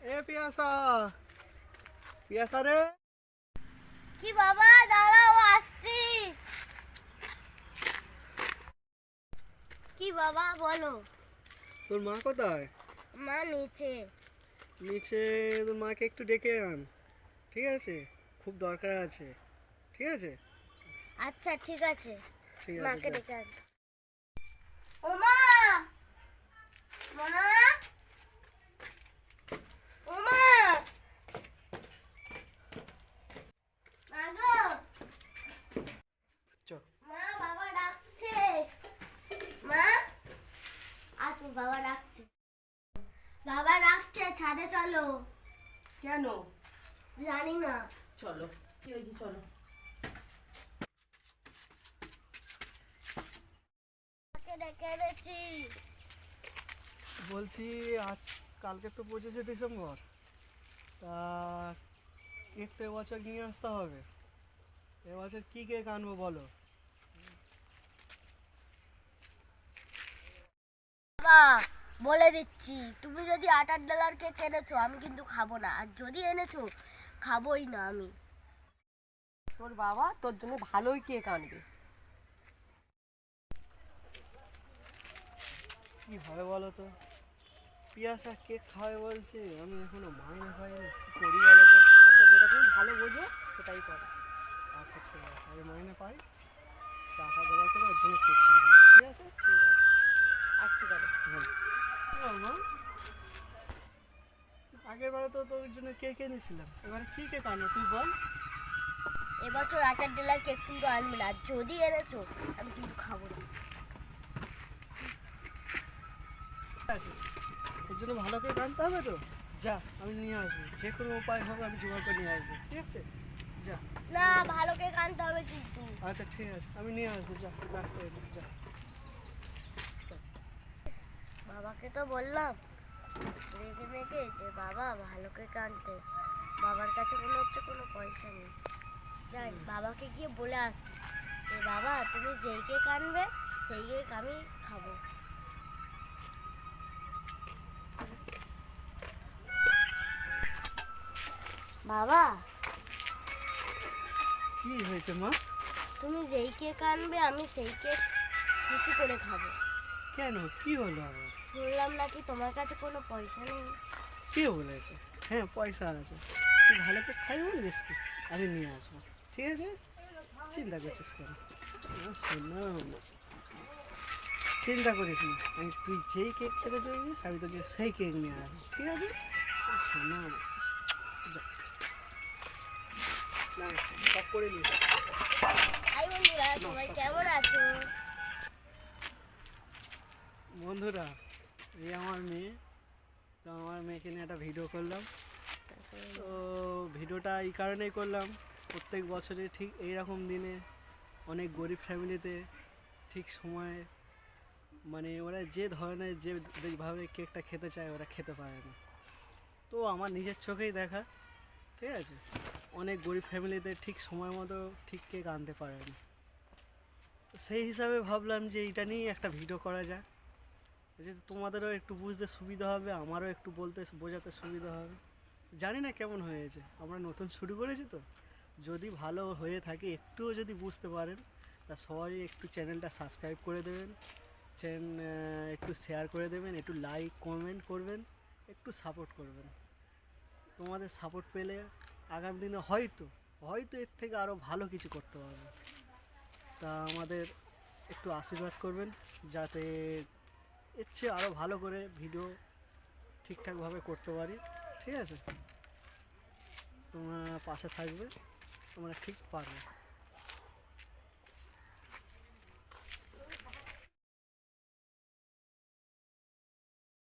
এ পিয়াসা পিয়াসা রে। কি বাবা দাঁড়াও আসছি। কি বাবা বলো। তোর মা কোথায়? মা নিচে। নিচে তোর মাকে একটু ডেকে আন। ঠিক আছে? খুব দরকার আছে। ঠিক আছে? আচ্ছা ঠিক আছে। ঠিক আছে মাকে ডেকে আন। ও মা মা ও মা মা গো চ মা বাবা ডাকছে মা আসো বাবা ডাকছে। বাবা ডাকছে ছাদে চলো। কেন? জানি না। চলো। কি হয়েছে? চলো। ডেকে এনেছি। বলছি আজ কালকে তো পঁচিশে ডিসেম্বর। তা কেক তো এবছর নিয়ে আসতে হবে। এবছর কী কেক আনব বলো? বাবা বলে দিচ্ছি তুমি যদি আটার ডলার কেক এনেছো আমি কিন্তু খাব না। আর যদি এনেছো খাবোই না আমি। তোর বাবা তোর জন্য ভালোই কেক আনবে। কি হবে বলো তো? পিয়াসা কেক খাওয়াবে বলছে আমি এখনও মাইনে পাইনি কি করি বলো তো? আচ্ছা যেটা তুমি ভালো বোঝো সেটাই করো। আচ্ছা ঠিক আছে আমি মাইনে পাই। টাকা দেওয়া করে ওর জন্য কেক কিনে তোর জন্য কেক এনেছিলাম? এবারে কি কেক আনব তুই বল। এবছর আটার ডলার কেক কিন্তু আনবে না যদি এনেছো আমি কিন্তু খাব না। আছে ওর জন্য ভালো কেক আনতে হবে তো? যা আমি নিয়ে আসব। যে কোনো উপায় হবে আমি জোগাড় করে নিয়ে আসব। ঠিক আছে? যা। না ভালো কেক আনতে হবে কিন্তু। আচ্ছা ঠিক আছে আমি নিয়ে আসব। যা রাখ করে দিই, যা। বাবাকে তো বললাম। রেগে মেগে যে বাবা ভালো কেক আনতে বাবার কাছে মনে হচ্ছে কোনো পয়সা নেই। যাই বাবাকে গিয়ে বলে আসি যে বাবা তুমি যেই কেক আনবে সেই কেক আমি খাব। বাবা। কি হয়েছে মা? তুমি যেই কেক আনবে আমি সেই কেক খুশি করে খাব। কেন? কি হলো আবার? শুনলাম নাকি তোমার কাছে কোনো পয়সা নেই? কে বলেছে? হ্যাঁ পয়সা আছে। তুই ভালো কেক খাই বলিস তো আমি নিয়ে আসব। ঠিক আছে? চিন্তা করছিস কেন? সোনা আমার। চিন্তা করিস না। আমি তুই যেই কেক খেতে চাইছিস আমি তোকে সেই কেক নিয়ে আসব। ঠিক আছে? যা। না সব করে নিস বন্ধুরা সবাই কেমন আছো? বন্ধুরা এই আমার মেয়ে। তো আমার মেয়েকে নিয়ে একটা ভিডিও করলাম। তো ভিডিওটা এই কারণেই করলাম। প্রত্যেক বছরে ঠিক এই রকম দিনে অনেক গরিব ফ্যামিলিতে ঠিক সময়ে মানে ওরা যে ধরনের যেভাবে কেকটা খেতে চায় ওরা খেতে পারে না। তো আমার নিজের চোখেই দেখা, ঠিক আছে? অনেক গরিব ফ্যামিলিতে ঠিক সময় মতো ঠিক কেক আনতে পারে না। সেই হিসাবে ভাবলাম যে এইটা নিয়েই একটা ভিডিও করা যায় যাতে তোমাদেরও একটু বুঝতে সুবিধা হবে, আমারও একটু বলতে বোঝাতে সুবিধা হবে। জানি না কেমন হয়েছে, আমরা নতুন শুরু করেছি তো। যদি ভালো হয়ে থাকে, একটুও যদি বুঝতে পারেন, তা সবাই একটু চ্যানেলটা সাবস্ক্রাইব করে দেবেন, চ্যান একটু শেয়ার করে দেবেন, একটু লাইক কমেন্ট করবেন, একটু সাপোর্ট করবেন। তোমাদের সাপোর্ট পেলে আগামী দিনে হয়তো হয়তো এর থেকে আরও ভালো কিছু করতে পারব। তা আমাদের একটু আশীর্বাদ করবেন, যাতে এর চেয়ে আরও ভালো করে ভিডিও ঠিকঠাকভাবে করতে পারি, ঠিক আছে? তোমরা পাশে থাকবে, তোমরা ঠিক পারবে।